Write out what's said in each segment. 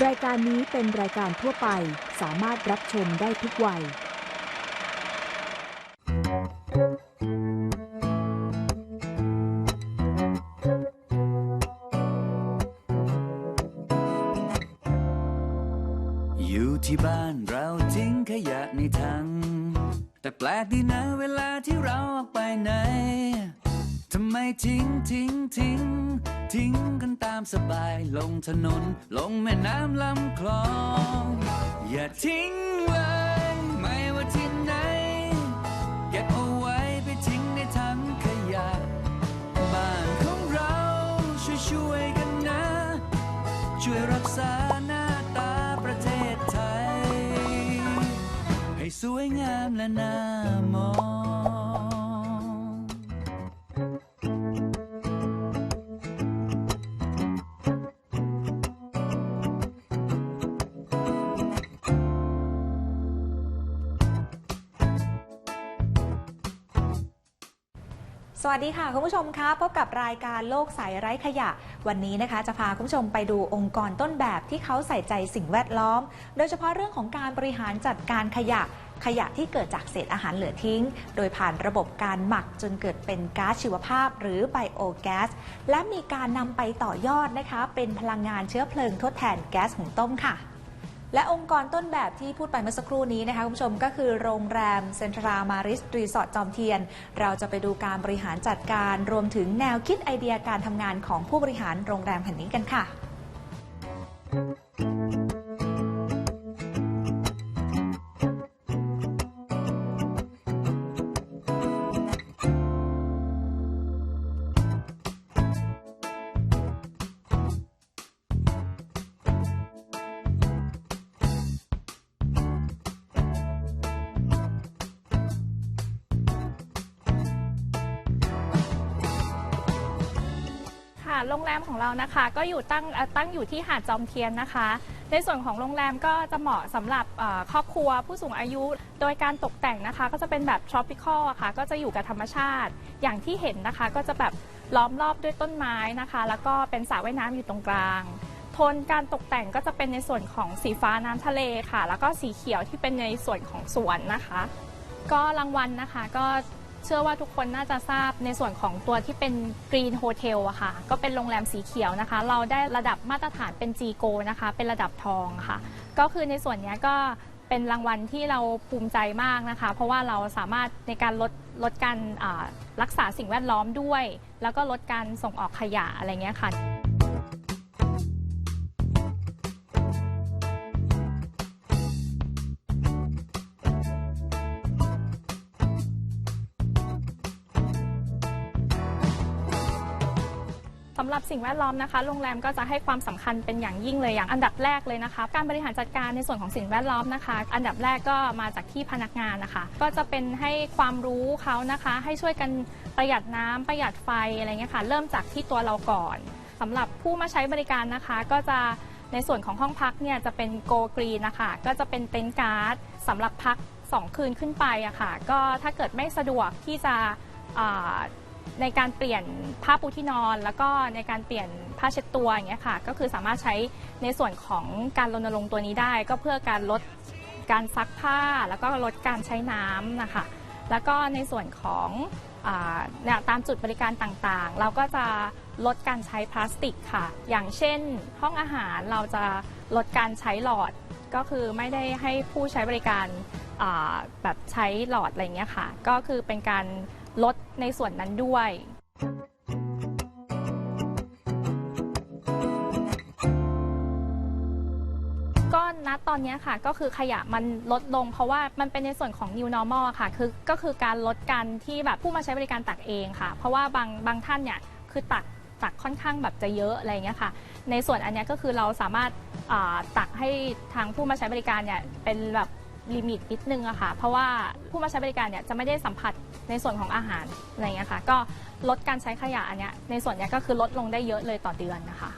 รายการนี้เป็นรายการทั่วไปสามารถรับชมได้ทุกวัย อยู่ที่บ้านเราทิ้งขยะในถัง แต่แปลกดีนะเวลาที่เราออกไปไหน ทำไมทิ้งทิ้งทิ้ง ทิ้งกันตามสบายลงถนนล ม่น้ำลำคลอง อย่าทิ้งเลย ไม่ว่าที่ไหน เก็บเอาไว้ไปทิ้งในถังขยะ บ้านของเราช่วยช่วยๆกันนะ ช่วยรักษาหน้าตาประเทศไทย ให้สวยงามและน่ามอง วัสดีค่ะ คุณผู้ชมคะพบกับรายการโลกใสไร้ขยะ วันนี้นะคะ จะพาคุณผู้ชมไปดูองค์กรต้นแบบที่เขาใส่ใจสิ่งแวดล้อม โดยเฉพาะเรื่องของการบริหารจัดการขยะขยะที่เกิดจากเศษอาหารเหลือทิ้ง โดยผ่านระบบการหมักจนเกิดเป็นก๊าซชีวภาพ หรือไบโอแก๊ส และมีการนำไปต่อยอดนะคะ เป็นพลังงานเชื้อเพลิงทดแทนแก๊สหุงต้มค่ะ และองค์กรต้นแบบที่พูดไปเมื่อสักครู่นี้นะคะคุณผู้ชมก็คือโรงแรมเซ็นทรามาริสรีสอร์ทจอมเทียน เราจะไปดูการบริหารจัดการรวมถึงแนวคิดไอเดียการทำงานของผู้บริหารโรงแรมแห่งนี้กันค่ะ ค่ะ โรงแรมของเรานะคะ ก็อยู่ตั้งตั้งอยู่ที่หาดจอมเทียนนะคะ ในส่วนของโรงแรมก็จะเหมาะสำหรับครอบครัวผู้สูงอายุ โดยการตกแต่งนะคะ ก็จะเป็นแบบ tropical อะค่ะ ก็จะอยู่กับธรรมชาติ อย่างที่เห็นนะคะ ก็จะแบบล้อมรอบด้วยต้นไม้นะคะ แล้วก็เป็นสระว่ายน้ำอยู่ตรงกลาง โทนการตกแต่งก็จะเป็นในส่วนของสีฟ้าน้ำทะเลค่ะ แล้วก็สีเขียวที่เป็นในส่วนของสวนนะคะ ก็รางวัลนะคะก็ เชื่อว่าทุกคนน่าจะทราบในส่วนของตัวที่เป็น Green Hotel อะค่ะ ก็เป็นโรงแรมสีเขียวนะคะ เราได้ระดับมาตรฐานเป็น G Go นะคะ เป็นระดับทองค่ะ ก็คือในส่วนนี้ก็เป็นรางวัลที่เราภูมิใจมากนะคะ เพราะว่าเราสามารถในการลดลดการรักษาสิ่งแวดล้อมด้วย แล้วก็ลดการส่งออกขยะอะไรเงี้ยค่ะ สิ่งแวดล้อมนะคะ โรงแรมก็จะให้ความสำคัญเป็นอย่างยิ่งเลยอย่างอันดับแรกเลยนะคะ การบริหารจัดการในส่วนของสิ่งแวดล้อมนะคะ อันดับแรกก็มาจากที่พนักงานนะคะ ก็จะเป็นให้ความรู้เขานะคะ ให้ช่วยกันประหยัดน้ำประหยัดไฟอะไรเงี้ยค่ะ เริ่มจากที่ตัวเราก่อนสำหรับผู้มาใช้บริการนะคะ ก็จะในส่วนของห้องพักเนี่ยจะเป็นโกกรีนนะคะ ก็จะเป็นเต็นท์การ์ดสำหรับพัก 2 คืนขึ้นไปอะค่ะ ก็ถ้าเกิดไม่สะดวกที่จะ ในการเปลี่ยนผ้าปูที่นอน แล้วก็ในการเปลี่ยนผ้าเช็ดตัวอย่างเงี้ยค่ะ ก็คือสามารถใช้ในส่วนของการรณรงค์ตัวนี้ได้ ก็เพื่อการลดการซักผ้า แล้วก็ลดการใช้น้ำนะคะ แล้วก็ในส่วนของาเนี่ยตามจุดบริการต่างๆ เราก็จะลดการใช้พลาสติกค่ะ อย่างเช่น ห้องอาหารเราจะลดการใช้หลอด ก็คือไม่ได้ให้ผู้ใช้บริการาแบบใช้หลอดอะไรเงี้ยค่ะ ก็คือเป็นการ ลดในส่วนนั้นด้วย ก็ณตอนนี้ค่ะก็คือขยะมันลดลง เพราะว่ามันเป็นในส่วนของ new normal ค่ะคือก็คือการลดการที่แบบผู้มาใช้บริการตักเองค่ะ เพราะว่าบางบางท่านเนี่ยคือตักตักค่อนข้างแบบจะเยอะอะไรเงี้ยค่ะ ในส่วนอันนี้ก็คือเราสามารถตักให้ทางผู้มาใช้บริการเนี่ยเป็นแบบ ลิมิตนิดนึงอะค่ะ เพราะว่าผู้มาใช้บริการเนี่ยจะไม่ได้สัมผัสในส่วนของอาหารอะไรเงี้ยค่ะ ก็ลดการใช้ขยะอันเนี้ยในส่วนเนี้ยก็คือลดลงได้เยอะเลยต่อเดือนนะคะ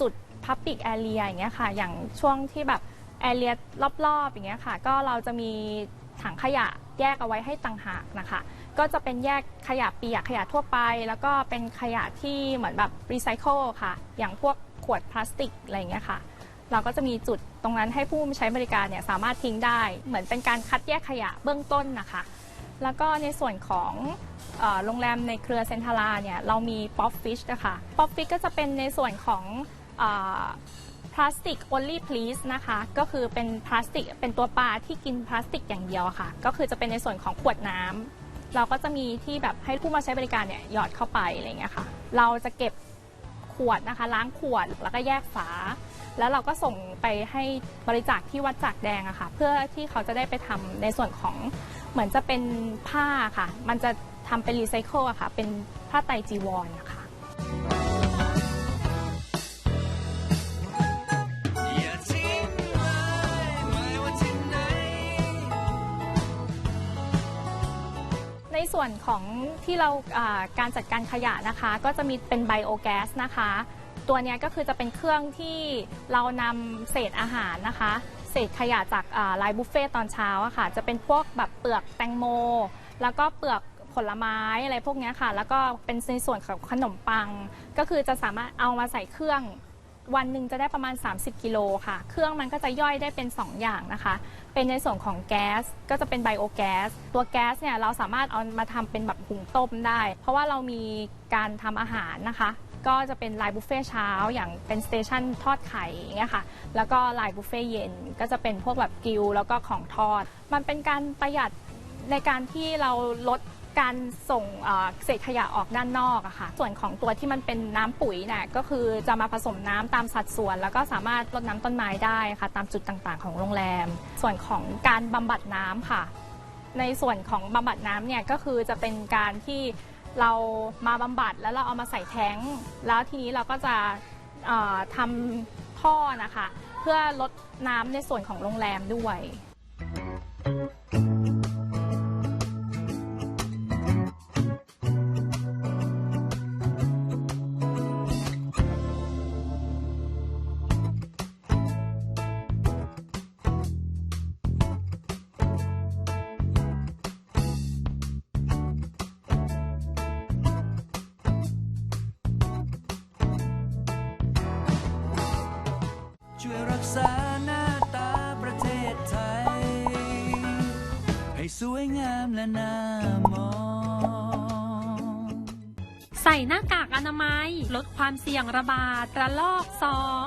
จุด Public Area อย่างเงี้ยค่ะ อย่างช่วงที่แบบแอเรียรอบๆอย่างเงี้ยค่ะ ก็เราจะมีถังขยะแยกเอาไว้ให้ต่างหากนะคะ ก็จะเป็นแยกขยะเปียกขยะทั่วไป แล้วก็เป็นขยะที่เหมือนแบบรีไซเคิลค่ะ อย่างพวกขวดพลาสติกอะไรเงี้ยค่ะ เราก็จะมีจุดตรงนั้นให้ผู้ใช้บริการเนี่ยสามารถทิ้งได้ เหมือนเป็นการคัดแยกขยะเบื้องต้นนะคะ แล้วก็ในส่วนของโรงแรมในเครือเซนทาราเนี่ยเรามีป๊อปฟิชนะคะ ป๊อปฟิชก็จะเป็นในส่วนของ พลาสติก only please นะคะ ก็คือเป็นพลาสติก เป็นตัวปลาที่กินพลาสติกอย่างเดียวค่ะ ก็คือจะเป็นในส่วนของขวดน้ำ เราก็จะมีที่แบบให้ผู้มาใช้บริการเนี่ยหยอดเข้าไปอะไรอย่างเงี้ยค่ะ เราจะเก็บขวดนะคะ ล้างขวดแล้วก็แยกฝา แล้วเราก็ส่งไปให้บริจาคที่วัดจากแดงอะค่ะ เพื่อที่เขาจะได้ไปทำในส่วนของเหมือนจะเป็นผ้าค่ะ มันจะทำเป็นรีไซเคิลอะค่ะ เป็นผ้าไตรจีวรนะคะ ส่วนของที่เราการจัดการขยะนะคะ ก็จะมีเป็นไบโอแก๊สนะคะ ตัวนี้ก็คือจะเป็นเครื่องที่เรานำเศษอาหารนะคะ เศษขยะจากไลน์บุฟเฟ่ตอนเช้าอะค่ะจะเป็นพวกแบบเปลือกแตงโม แล้วก็เปลือกผลไม้อะไรพวกนี้ค่ะ แล้วก็เป็นในส่วนของขนมปัง ก็คือจะสามารถเอามาใส่เครื่อง วันหนึ่งจะได้ประมาณ 30 กิโลค่ะ เครื่องมันก็จะย่อยได้เป็น 2 อย่างนะคะ เป็นในส่วนของแก๊สก็จะเป็นไบโอแก๊ส ตัวแก๊สเนี่ยเราสามารถเอามาทำเป็นแบบหุงต้มได้ เพราะว่าเรามีการทำอาหารนะคะ ก็จะเป็นไลน์บุฟเฟ่เช้า อย่างเป็นสเตชันทอดไข่อย่างเงี้ยค่ะ แล้วก็ไลน์บุฟเฟ่เย็นก็จะเป็นพวกแบบกิลแล้วก็ของทอด มันเป็นการประหยัดในการที่เราลด การส่งเอ่อเศษขยะออกด้านนอกอะค่ะ ส่วนของตัวที่มันเป็นน้ำปุ๋ยเนี่ยก็คือจะมาผสมน้ำตามสัดส่วน แล้วก็สามารถรดน้ำต้นไม้ได้ค่ะ ตามจุดต่างๆ ของโรงแรม ส่วนของการบำบัดน้ำค่ะ ในส่วนของบำบัดน้ำเนี่ยก็คือจะเป็นการที่เรามาบำบัดแล้วเราเอามาใส่แท้ง แล้วทีนี้เราก็จะเอ่อทำท่อนะคะ เพื่อลดน้ำในส่วนของโรงแรมด้วย สวยงามและน่ามอง ใส่หน้ากากอนามัย ลดความเสี่ยงระบาดระลอก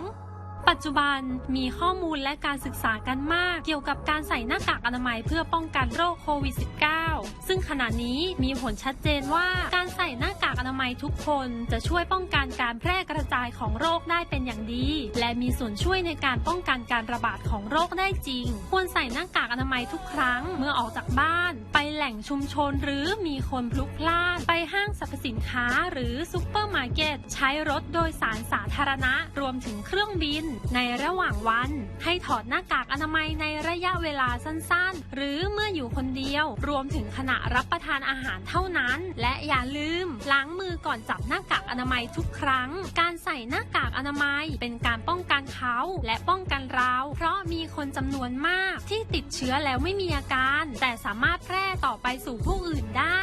2ปัจจุบันมีข้อมูลและการศึกษากันมาก เกี่ยวกับการใส่หน้ากากอนามัยเพื่อป้องกันโรคโควิด -19 ซึ่งขณะนี้มีผลชัดเจนว่าการใส่หน้าากอนามัยทุกคนจะช่วยป้องกันการแพร่กระจายของโรคได้เป็นอย่างดี และมีส่วนช่วยในการป้องกันการระบาดของโรคได้จริง ควรใส่หน้ากากอนามัยทุกครั้งเมื่อออกจากบ้าน ไปแหล่งชุมชนหรือมีคนพลุกพล่านไปห้างสรรพสินค้าหรือซุปเปอร์มาร์เก็ตใช้รถโดยสารสาธารณะรวมถึงเครื่องบิน ในระหว่างวัน ให้ถอดหน้ากากอนามัยในระยะเวลาสั้นๆ หรือเมื่ออยู่คนเดียว รวมถึงขณะรับประทานอาหารเท่านั้น และอย่าลืมล้างมือก่อนจับหน้ากากอนามัยทุกครั้ง การใส่หน้ากากอนามัยเป็นการป้องกันเขาและป้องกันเรา เพราะมีคนจำนวนมากที่ติดเชื้อแล้วไม่มีอาการ แต่สามารถแพร่ต่อไปสู่ผู้อื่นได้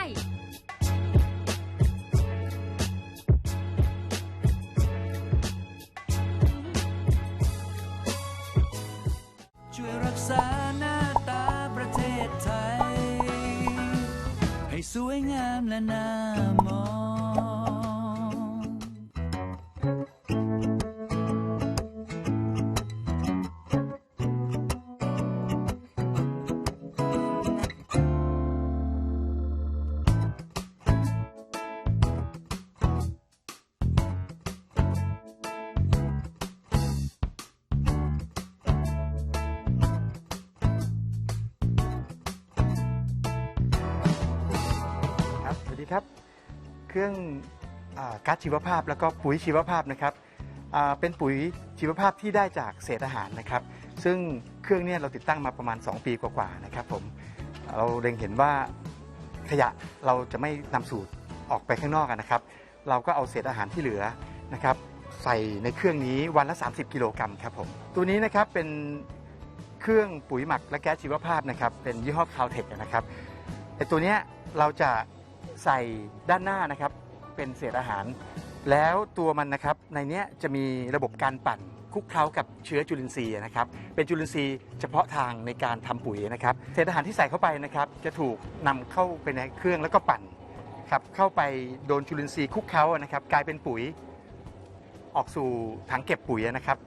ช่วยรักษา ให้สวย งามและครับ เครื่องอก๊าซชีวภาพ แล้วก็ปุ๋ยชีวภาพนะครับเป็นปุ๋ยชีวภาพที่ได้จากเศษอาหารนะครับ ซึ่งเครื่องนี้เราติดตั้งมาประมาณ 2 ปีกว่าๆนะครับผมเราเล็งเห็นว่าขยะเราจะไม่นำสูตรออกไปข้างนอกกันนะครับ เราก็เอาเศษอาหารที่เหลือนะครับใส่ในเครื่องนี้วันละ 30 กิโลกรัมครับผมตัวนี้นะครับเป็นเครื่องปุ๋ยหมักและแก๊สชีวภาพนะครับเป็นยี่ห้อคาวเทคนะครับไอตัวเนี้ยเราจะ ใส่ด้านหน้านะครับ เป็นเศษอาหาร แล้วตัวมันนะครับในเนี้ยจะมีระบบการปั่นคลุกเคล้ากับเชื้อจุลินทรีย์นะครับเป็นจุลินทรีย์เฉพาะทางในการทำปุ๋ยนะครับเศษอาหารที่ใส่เข้าไปนะครับ จะถูกนำเข้าไปในเครื่องแล้วก็ปั่นครับเข้าไปโดนจุลินทรีย์คลุกเคล้านะครับ กลายเป็นปุ๋ยออกสู่ถังเก็บปุ๋ยนะครับ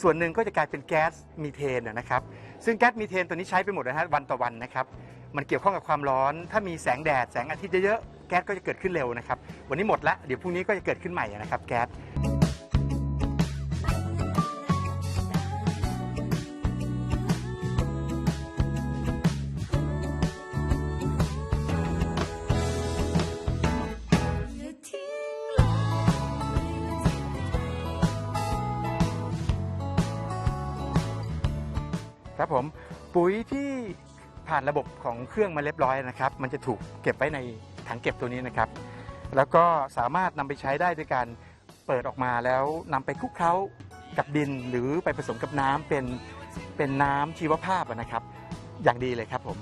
ส่วนหนึ่งก็จะกลายเป็นแก๊สมีเทนนะครับ ซึ่งแก๊สมีเทนตัวนี้ใช้ไปหมดนะฮะวันต่อวันนะครับ มันเกี่ยวข้องกับความร้อน ถ้ามีแสงแดดแสงอาทิตย์เยอะๆแก๊สก็จะเกิดขึ้นเร็วนะครับ วันนี้หมดละเดี๋ยวพรุ่งนี้ก็จะเกิดขึ้นใหม่นะครับแก๊สครับผมปุ๋ยที่ ผ่านระบบของเครื่องมาเรียบร้อยนะครับ มันจะถูกเก็บไว้ในถังเก็บตัวนี้นะครับ แล้วก็สามารถนำไปใช้ได้ด้วยการเปิดออกมาแล้วนำไปคลุกเคล้ากับดินหรือไปผสมกับน้ำเป็นเป็นน้ำชีวภาพนะครับ อย่างดีเลยครับผม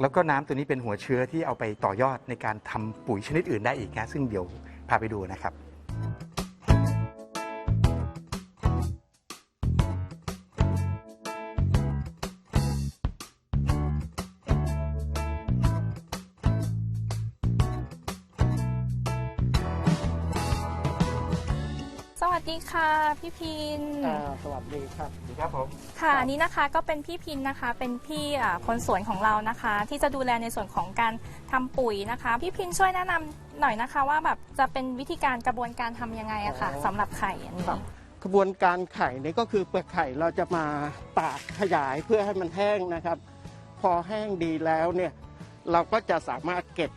แล้วก็น้ำตัวนี้เป็นหัวเชื้อที่เอาไปต่อยอดในการทำปุ๋ยชนิดอื่นได้อีกนะซึ่งเดี๋ยวพาไปดูนะครับ ค่ะพี่พินสวัสดีครับสวัสดีครับผม ค่ะครับ อันนี้นะคะก็เป็นพี่พินนะคะ เป็นพี่อ่าคนสวนของเรานะคะ ที่จะดูแลในส่วนของการทำปุ๋ยนะคะ พี่พินช่วยแนะนำหน่อยนะคะว่าแบบจะเป็นวิธีการกระบวนการทำยังไงอะค่ะสำหรับไข่อันนี้ครับกระบวนการไข่นี่ก็คือเปลือกไข่เราจะมาตากขยายเพื่อให้มันแห้งนะครับ พอแห้งดีแล้วเนี่ยเราก็จะสามารถเก็บ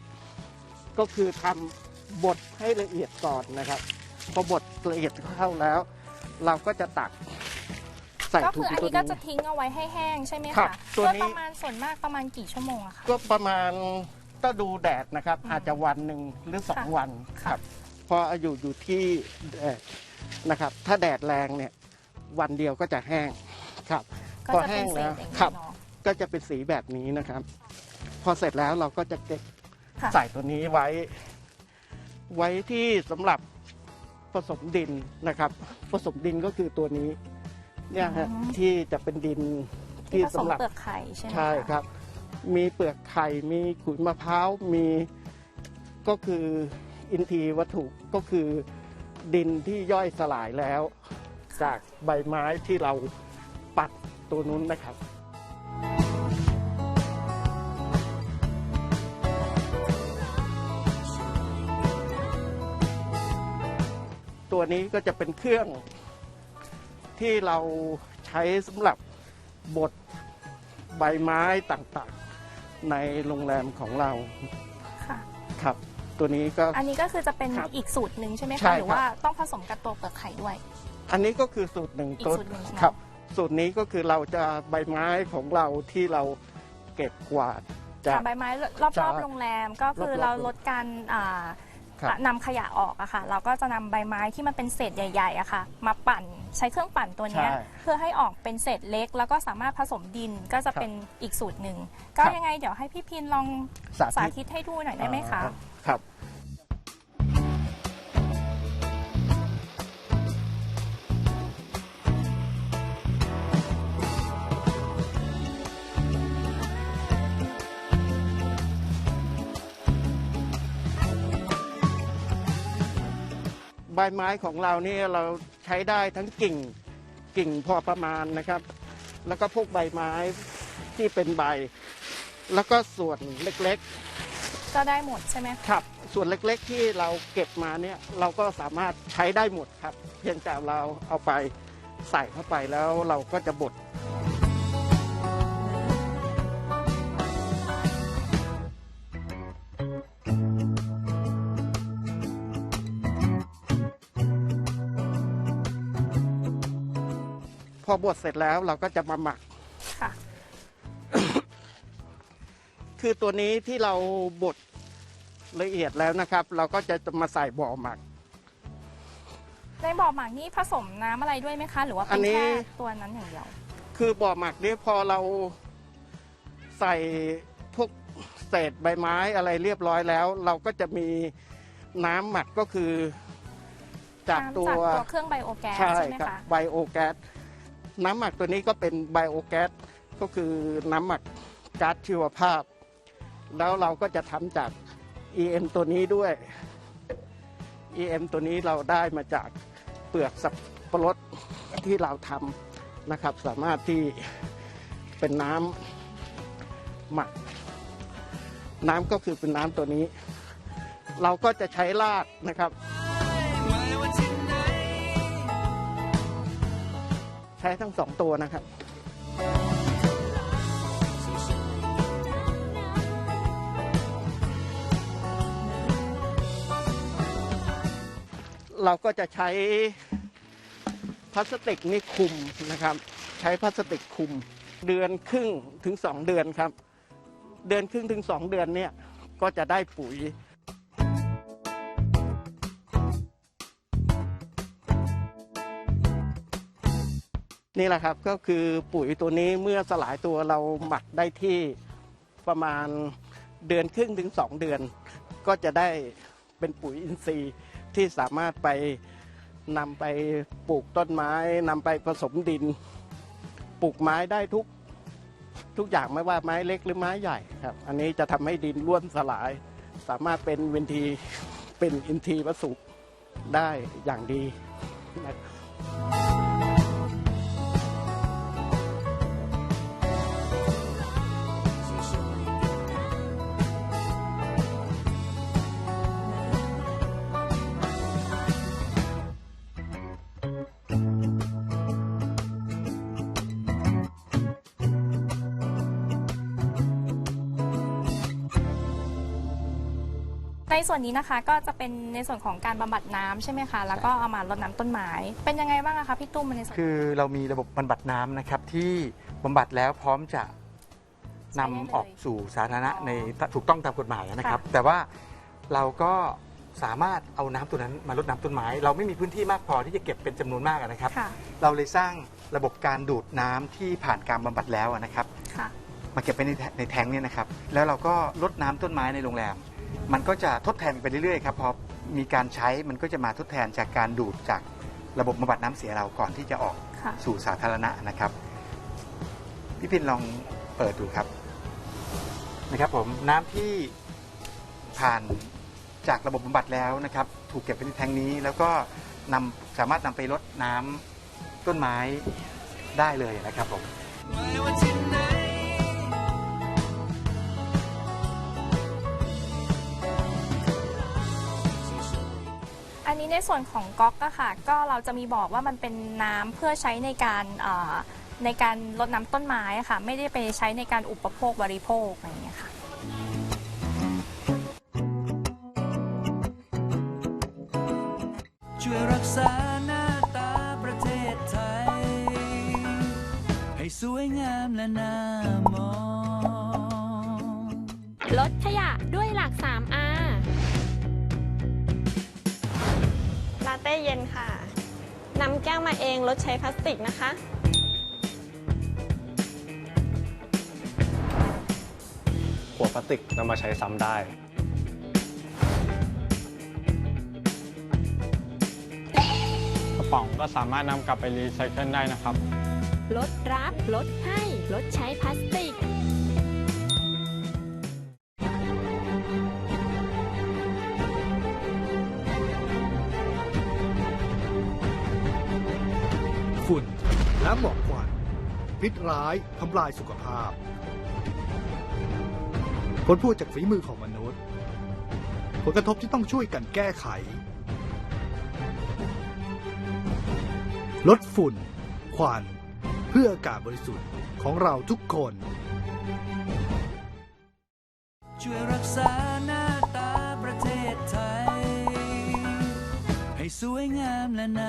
ก็คือทำบดให้ละเอียดก่อนนะครับ พอบดละเอียดเข้าแล้ว เราก็จะตักใส่ก็ถุคืงออันตัวนี้ก็นี้ จะทิ้งเอาไว้ให้แห้งใช่ไหมครัคะบตัวโดยนี้ประมาณส่วนมากประมาณกี่ชั่วโมงอะคะ ก็ประมาณก็ดูแดดนะครับอืมอาจจะวันหนึ่งหรือสองค่ะ วันครับเพออยู่อยู่ที่แดดนะครับ ถ้าแดดแรงเนี่ยวันเดียวก็จะแห้งครับ ก็พอจะแห้เป็นงเศแล้ษวอย่างครันี้บ เนาะก็จะเป็นสีแบบนี้นะครับ พอเสร็จแล้วเราก็จะเก็บค่ะ ใส่ตัวนี้ไว้ ไว้ที่สำหรับ ผสมดินนะครับ ผสมดินก็คือตัวนี้เนี่ยฮะที่จะเป็นดินที่ที่ผสมสำหรับเปลือกไข่ใช่ไหมะ ใช่ครับ มีเปลือกไข่ มีขุยมะพร้าว มีก็คืออินทรีย์วัตถุก็คือดินที่ย่อยสลายแล้ว จากใบไม้ที่เราปัดตัวนู้นนะครับ ตัวนี้ก็จะเป็นเครื่องที่เราใช้สำหรับบดใบไม้ต่างๆ ในโรงแรมของเราค่ะครับ ตัวนี้ก็ อันนี้ก็คือจะเป็นครับอีกสูตรหนึ่งใช่ไหมใช่คะครับหรือว่าต้องผสมกับตัวเปลือกไข่ด้วย อันนี้ก็คือสูตรหนึ่งอีกตัวสูตรหนึ่งใช่ไหม ครับ สูตรนี้ก็คือเราจะใบไม้ของเราที่เราเก็บกวาดจากค่ะใบไม้รอบใช่ๆโรงแรมก็คือรอบๆเราลดการอ่า ครับนำขยะออกอะค่ะ เราก็จะนำใบไม้ที่มันเป็นเศษใหญ่ๆอะค่ะ มาปั่นใช้เครื่องปั่นตัวเนี้ยใช่เพื่อให้ออกเป็นเศษเล็ก แล้วก็สามารถผสมดินก็จะเป็นอีกสูตรหนึ่ง ก็ครับยังไงเดี๋ยวให้พี่พินลองสาสาธิต ธิตให้ดูหน่อยได้ไหมคะ อ่าครับ บไม้ของเรานี่เราใช้ได้ทั้งกิ่งกิ่งพอประมาณนะครับ แล้วก็พวกใบไม้ที่เป็นใบ แล้วก็ส่วนเล็กๆก็ได้หมดใช่ไหมคะครับ ส่วนเล็กๆที่เราเก็บมาเนี่ยเราก็สามารถใช้ได้หมดครับ เพียงแต่เราเอาไปใส่เข้าไปแล้วเราก็จะบด อบดเสร็จแล้วเราก็จะมาหมัก ค่ะ คือตัวนี้ที่เราบดละเอียดแล้วนะครับ เราก็จะมาใส่บ่อหมัก ในบ่อหมักนี่ผสมน้ำอะไรด้วยไหมคะ หรือว่าอัเป็นนนี้ แค่ตัวนั้นอย่างเดียว คือบ่อหมักนี่พอเราใส่พวกเศษใบไม้อะไรเรียบร้อยแล้ว เราก็จะมีน้ำหมักก็คือ จากตัวจากตัวเครื่องไบโอแก๊สใช่ใช่ไหมครับคะ ไบโอแก๊ส น้ำหมักตัวนี้ก็เป็นไบโอแก๊สก็คือน้ำหมักก๊าซชีวภาพ แล้วเราก็จะทำจาก EM ตัวนี้ด้วย EM ตัวนี้เราได้มาจากเปลือกสับปะรดที่เราทำนะครับ สามารถที่เป็นน้ำหมัก น้ำก็คือเป็นน้ำตัวนี้ เราก็จะใช้รากนะครับ ใช้ทั้งสองตัวนะครับเราก็จะใช้พลาสติกนี่คุมนะครับ ใช้พลาสติกคุม เดือนครึ่งถึงสองเดือนครับ เดือนครึ่งถึงสองเดือนเนี่ยก็จะได้ปุ๋ย นี่แหละครับก็คือปุ๋ยตัวนี้เมื่อสลายตัวเราหมักได้ที่ประมาณเดือนครึ่งถึงสองเดือน ก็จะได้เป็นปุ๋ยอินทรีย์ที่สามารถไปนำไปปลูกต้นไม้นำไปผสมดิน ปลูกไม้ได้ทุกทุกอย่างไม่ว่าไม้เล็กหรือไม้ใหญ่ครับ อันนี้จะทำให้ดินร่วนสลาย สามารถเป็นเวนทีเป็นอินทรีย์วัสดุได้อย่างดีนะครับ ในส่วนนี้นะคะก็จะเป็นในส่วนของการบำบัดน้ำใช่ไหมคะ แล้วก็เอามารดน้ำต้นไม้ เป็นยังไงบ้างอะคะพี่ตุ้มในส่วน คือเรามีระบบบำบัดน้ำนะครับที่บำบัดแล้วพร้อมจะนำใช้ได้เลยออกสู่สาธารณะอ๋อในถูกต้องตามกฎหมายนะครับ ค่ะ แต่ว่าเราก็สามารถเอาน้ำตัวนั้นมารดน้ำต้นไม้ เราไม่มีพื้นที่มากพอที่จะเก็บเป็นจำนวนมากนะครับ ค่ะเราเลยสร้างระบบการดูดน้ำที่ผ่านการบำบัดแล้วนะครับ ค่ะ มาเก็บไว้ในแทในแทงค์เนี่ยนะครับ แล้วเราก็ลดน้ำต้นไม้ในโรงแรม มันก็จะทดแทนไปเรื่อยๆครับพอมีการใช้มันก็จะมาทดแทนจากการดูดจากระบบบำบัดน้ำเสียเราก่อนที่จะออกค่ะ สู่สาธารณะนะครับ พี่พินลองเปิดดูครับนะครับผมน้ำที่ผ่านจากระบบบำบัดแล้วนะครับ ถูกเก็บไว้ในแทงค์นี้ แล้วก็นำสามารถนำไปรดน้ำต้นไม้ได้เลยนะครับผมไม่ว่า ในส่วนของก๊อกอะค่ะ ก็เราจะมีบอกว่ามันเป็นน้ำเพื่อใช้ในการเอ่อในการรดน้ำต้นไม้อะค่ะ ไม่ได้ไปใช้ในการอุปโภคบริโภคอะไรอย่างเงี้ยค่ะ ช่วยรักษาหน้าตาประเทศไทย ให้สวยงามและน่า นำแก้วมาเองลดใช้พลาสติกนะคะ ขวดพลาสติกนำมาใช้ซ้ำได้ กระป๋องก็สามารถนำกลับไปรีไซเคิลได้นะครับ ลดรับ ลดให้ ลดใช้พลาสติก และหมอกควันพิษร้ายทำลายสุขภาพ ผลพวงจากฝีมือของมนุษย์ ผลกระทบที่ต้องช่วยกันแก้ไข ลดฝุ่น ควัน เพื่ออากาศบริสุทธิ์ของเราทุกคน ช่วยรักษาหน้าตาประเทศไทย ให้สวยงามและน่า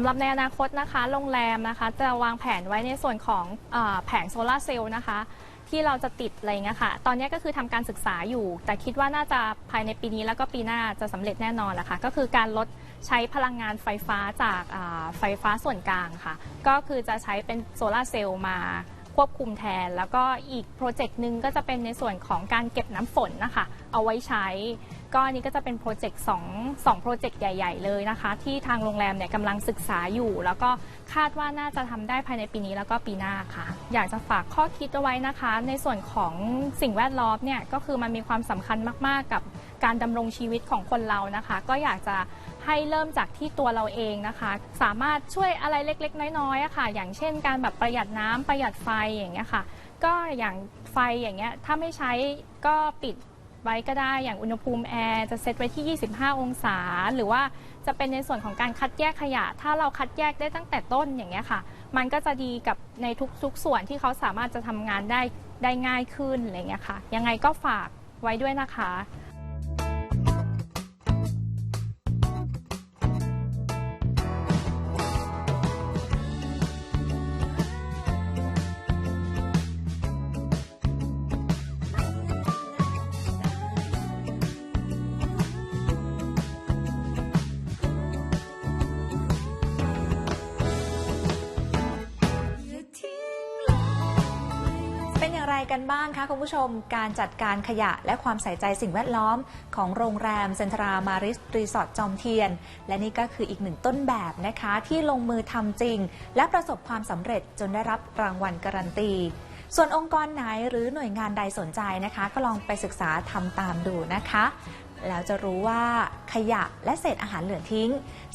ำหรับในอนาคตนะคะ โรงแรมนะคะ จะวางแผนไว้ในส่วนของอแผงโซลาร์เซลล์นะคะ ที่เราจะติดอะไรเงี้ยค่ะ ตอนนี้ก็คือทำการศึกษาอยู่ แต่คิดว่าน่าจะภายในปีนี้แล้วก็ปีหน้าจะสำเร็จแน่นอนแหละค่ะ ก็คือการลดใช้พลังงานไฟฟ้าจากไฟฟ้าส่วนกลางค่ะ ก็คือจะใช้เป็นโซลาร์เซลล์มา ควบคุมแทน แล้วก็อีกโปรเจกต์หนึ่งก็จะเป็นในส่วนของการเก็บน้ำฝนนะคะ เอาไว้ใช้ ก็อันนี้ก็จะเป็นโปรเจกต์สองสองโปรเจกต์ใหญ่ ๆ เลยนะคะ ที่ทางโรงแรมเนี่ยกำลังศึกษาอยู่ แล้วก็คาดว่าน่าจะทำได้ภายในปีนี้แล้วก็ปีหน้าค่ะ อยากจะฝากข้อคิดเอาไว้นะคะ ในส่วนของสิ่งแวดล้อมเนี่ยก็คือมันมีความสำคัญมาก ๆ กับการดำรงชีวิตของคนเรานะคะ ก็อยากจะ ให้เริ่มจากที่ตัวเราเองนะคะ สามารถช่วยอะไรเล็กๆ น้อยๆอะค่ะ อย่างเช่น การแบบประหยัดน้ำประหยัดไฟอย่างเงี้ยค่ะ ก็อย่างไฟอย่างเงี้ยถ้าไม่ใช้ก็ปิดไว้ก็ได้อย่างอุณหภูมิแอร์จะเซตไว้ที่ 25 องศา หรือว่าจะเป็นในส่วนของการคัดแยกขยะ ถ้าเราคัดแยกได้ตั้งแต่ต้นอย่างเงี้ยค่ะ มันก็จะดีกับในทุกๆส่วนที่เขาสามารถจะทำงานได้ได้ง่ายขึ้นอะไรเงี้ยค่ะ ยังไงก็ฝากไว้ด้วยนะคะ กันบ้างคะคุณผู้ชมการจัดการขยะและความใส่ใจสิ่งแวดล้อม ของโรงแรมเซนทรามาริสรีสอร์ทจอมเทียน และนี่ก็คืออีกหนึ่งต้นแบบนะคะ ที่ลงมือทำจริง และประสบความสำเร็จจนได้รับรางวัลการันตี ส่วนองค์กรไหนหรือหน่วยงานใดสนใจนะคะ ก็ลองไปศึกษาทำตามดูนะคะ แล้วจะรู้ว่าขยะและเศษอาหารเหลือทิ้ง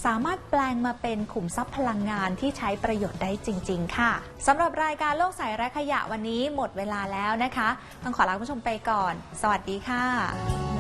สามารถแปลงมาเป็นขุมทรัพย์พลังงานที่ใช้ประโยชน์ได้จริง ๆ ค่ะสำหรับรายการโลกใสไร้ขยะวันนี้หมดเวลาแล้วนะคะ ต้องขอลาคุณผู้ชมไปก่อน สวัสดีค่ะ